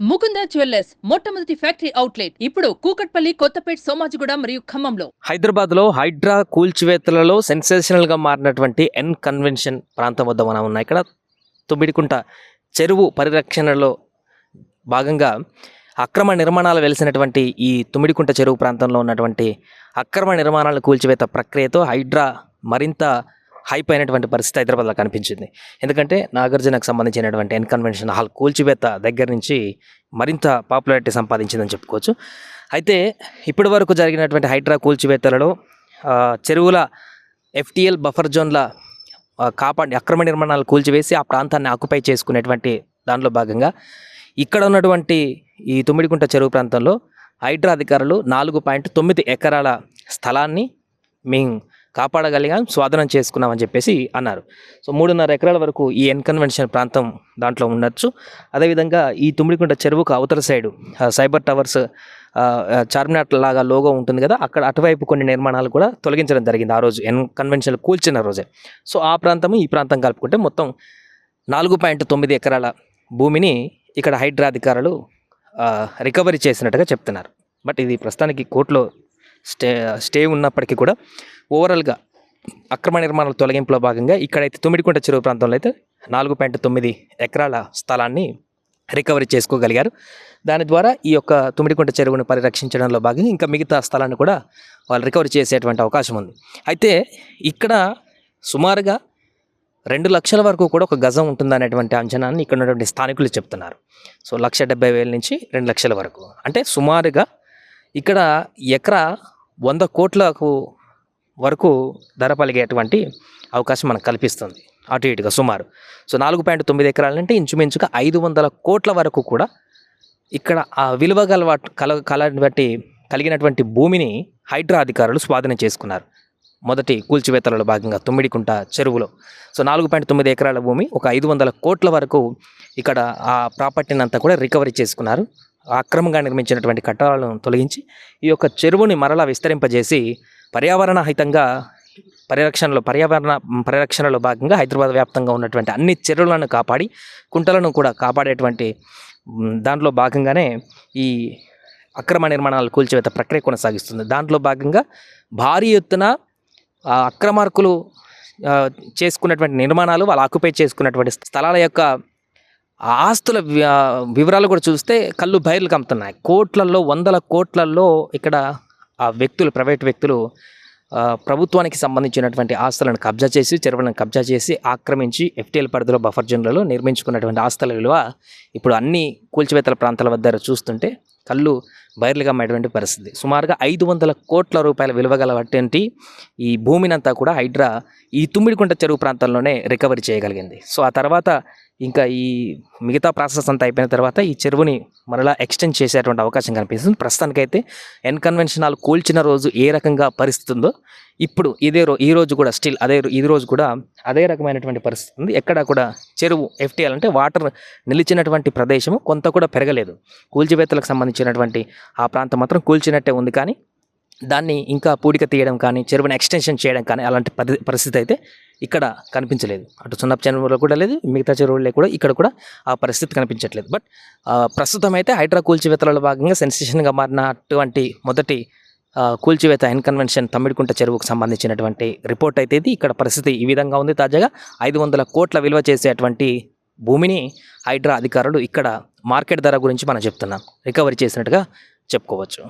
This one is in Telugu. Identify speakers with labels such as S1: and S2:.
S1: ముకుంద జ్యువెల్లర్స్ మొట్టమొదటి ఫ్యాక్టరీ అవుట్లెట్ ఇప్పుడు కూకట్పల్లి కొత్తపేట సోమాజిగూడ మరియు ఖమ్మంలో.
S2: హైదరాబాద్లో హైడ్రా కూల్చివేతలలో సెన్సేషనల్గా మారినటువంటి ఎన్ కన్వెన్షన్ ప్రాంతం వద్ద మనం ఉన్నాం. ఇక్కడ తుమ్మిడికుంట చెరువు పరిరక్షణలో భాగంగా అక్రమ నిర్మాణాలు వెలిసినటువంటి ఈ తుమ్మిడికుంట చెరువు ప్రాంతంలో ఉన్నటువంటి అక్రమ నిర్మాణాల కూల్చివేత ప్రక్రియతో హైడ్రా మరింత హైప్ అయినటువంటి పరిస్థితి హైదరాబాద్లో కనిపించింది. ఎందుకంటే నాగార్జునకు సంబంధించినటువంటి ఎన్ కన్వెన్షన్ హాల్ కూల్చివేత దగ్గర నుంచి మరింత పాపులారిటీ సంపాదించిందని చెప్పుకోవచ్చు. అయితే ఇప్పటి వరకు జరిగినటువంటి హైడ్రా కూల్చివేతలలో చెరువుల ఎఫ్టీఎల్ బఫర్ జోన్ల కాపాడి అక్రమ నిర్మాణాలు కూల్చివేసి ఆ ప్రాంతాన్ని ఆక్యుపై చేసుకునేటువంటి దానిలో భాగంగా ఇక్కడ ఉన్నటువంటి ఈ తుమ్మిడికుంట చెరువు ప్రాంతంలో హైడ్రా అధికారులు నాలుగు పాయింట్ తొమ్మిది ఎకరాల స్థలాన్ని మేము కాపాడగలిగాం స్వాధీనం చేసుకున్నామని చెప్పేసి అన్నారు. సో మూడున్నర ఎకరాల వరకు ఈ ఎన్కన్వెన్షన్ ప్రాంతం దాంట్లో ఉండొచ్చు. అదేవిధంగా ఈ తుమ్మిడికుంట చెరువుకు అవతల సైడు సైబర్ టవర్స్ చార్మినార్ లాగా లోగో ఉంటుంది కదా అక్కడ అటువైపు కొన్ని నిర్మాణాలు కూడా తొలగించడం జరిగింది ఆ రోజు ఎన్ కన్వెన్షన్ కూల్చిన రోజే. సో ఆ ప్రాంతము ఈ ప్రాంతం కలుపుకుంటే మొత్తం నాలుగు పాయింట్ తొమ్మిది ఎకరాల భూమిని ఇక్కడ హైడ్రా అధికారులు రికవరీ చేసినట్టుగా చెప్తున్నారు. బట్ ఇది ప్రస్తుతానికి కోర్టులో స్టే స్టే ఉన్నప్పటికీ కూడా ఓవరాల్గా అక్రమ నిర్మాణాల తొలగింపులో భాగంగా ఇక్కడైతే తుమ్మిడికుంట చెరువు ప్రాంతంలో అయితే నాలుగు పాయింట్ తొమ్మిది ఎకరాల స్థలాన్ని రికవరీ చేసుకోగలిగారు. దాని ద్వారా ఈ యొక్క తుమ్మిడికుంట చెరువును పరిరక్షించడంలో భాగంగా ఇంకా మిగతా స్థలాన్ని కూడా వాళ్ళు రికవరీ చేసేటువంటి అవకాశం ఉంది. అయితే ఇక్కడ సుమారుగా రెండు లక్షల వరకు కూడా ఒక గజం ఉంటుందనేటువంటి అంచనాన్ని ఇక్కడ ఉన్నటువంటి స్థానికులు చెప్తున్నారు. సో లక్ష డెబ్బై వేల నుంచి రెండు లక్షల వరకు. అంటే సుమారుగా ఇక్కడ ఎకరా వంద కోట్లకు వరకు ధర పలిగేటువంటి అవకాశం మనకు కల్పిస్తుంది. అటు ఇటుగా సుమారు. సో నాలుగు పాయింట్ తొమ్మిది ఎకరాలంటే ఇంచుమించుగా ఐదు వందల కోట్ల వరకు కూడా ఇక్కడ ఆ విలువ గల కల కలటువంటి కలిగినటువంటి భూమిని హైడ్రా అధికారులు స్వాధీనం చేసుకున్నారు. మొదటి కూల్చివేతలలో భాగంగా తొమ్మిడికుంట చెరువులో. సో నాలుగు పాయింట్ తొమ్మిది ఎకరాల భూమి ఒక ఐదు వందల కోట్ల వరకు ఇక్కడ ఆ ప్రాపర్టీని అంతా కూడా రికవరీ చేసుకున్నారు. అక్రమంగా నిర్మించినటువంటి కట్టడాలను తొలగించి ఈ యొక్క చెరువుని మరలా విస్తరింపజేసి పర్యావరణ హితంగా పరిరక్షణలో పర్యావరణ పరిరక్షణలో భాగంగా హైదరాబాద్ వ్యాప్తంగా ఉన్నటువంటి అన్ని చెరువులను కాపాడి కుంటలను కూడా కాపాడేటువంటి దాంట్లో భాగంగానే ఈ అక్రమ నిర్మాణాలు కూల్చివేత ప్రక్రియ కొనసాగిస్తుంది. దాంట్లో భాగంగా భారీ ఎత్తున అక్రమార్కులు చేసుకున్నటువంటి నిర్మాణాలు వాళ్ళు ఆక్యుపై చేసుకున్నటువంటి స్థలాల యొక్క ఆ ఆస్తుల వివరాలు కూడా చూస్తే కళ్ళు బయర్లు కమ్ముతున్నాయి. కోట్లల్లో వందల కోట్లల్లో ఇక్కడ ఆ వ్యక్తులు ప్రైవేట్ వ్యక్తులు ప్రభుత్వానికి సంబంధించినటువంటి ఆస్తులను కబ్జా చేసి చెరువులను కబ్జా చేసి ఆక్రమించి ఎఫ్టీఎల్ పరిధిలో బఫర్ జోన్లలో నిర్మించుకున్నటువంటి ఆస్తుల విలువ ఇప్పుడు అన్ని కూల్చివేతల ప్రాంతాల వద్ద చూస్తుంటే కళ్ళు బయర్లుగా అమ్మేటువంటి పరిస్థితి. సుమారుగా ఐదు వందల కోట్ల రూపాయల విలువ గలటువంటి ఈ భూమినంతా కూడా హైడ్రా ఈ తుమ్మిడికుంట చెరువు ప్రాంతంలోనే రికవరీ చేయగలిగింది. సో ఆ తర్వాత ఇంకా ఈ మిగతా ప్రాసెస్ అంతా అయిపోయిన తర్వాత ఈ చెరువుని మరలా ఎక్స్టెండ్ చేసేటువంటి అవకాశం కనిపిస్తుంది. ప్రస్తుతానికైతే ఎన్కన్వెన్షనల్ కూల్చిన రోజు ఏ రకంగా పరిస్థితి ఉందో ఇప్పుడు ఇదే రో ఈ రోజు కూడా స్టిల్ అదే ఈ రోజు కూడా అదే రకమైనటువంటి పరిస్థితి ఉంది. ఎక్కడ కూడా చెరువు ఎఫ్టీఎల్ అంటే వాటర్ నిలిచినటువంటి ప్రదేశము కొంత కూడా పెరగలేదు. కూల్చివేతలకు సంబంధించినటువంటి ఆ ప్రాంతం మాత్రం కూల్చినట్టే ఉంది కానీ దాన్ని ఇంకా పూడిక తీయడం కానీ చెరువుని ఎక్స్టెన్షన్ చేయడం కానీ అలాంటి పరి- పరిస్థితి అయితే ఇక్కడ కనిపించలేదు. అటు సున్నపు చెరువులో కూడా లేదు మిగతా చెరువుల్లో కూడా ఇక్కడ కూడా ఆ పరిస్థితి కనిపించట్లేదు. బట్ ప్రస్తుతం అయితే హైడ్రా కూల్చివేతలలో భాగంగా సెన్సేషన్గా మారినటువంటి మొదటి కూల్చివేత ఇన్కన్వెన్షన్ తమ్మిడికుంట చెరువుకు సంబంధించినటువంటి రిపోర్ట్ అయితే ఇది. ఇక్కడ పరిస్థితి ఈ విధంగా ఉంది. తాజాగా ఐదు వందల కోట్ల విలువ చేసేటువంటి భూమిని హైడ్రా అధికారులు ఇక్కడ మార్కెట్ ధర గురించి మనం చెప్తున్నాం. రికవరీ చేసినట్టుగా చెప్పుకోవచ్చు.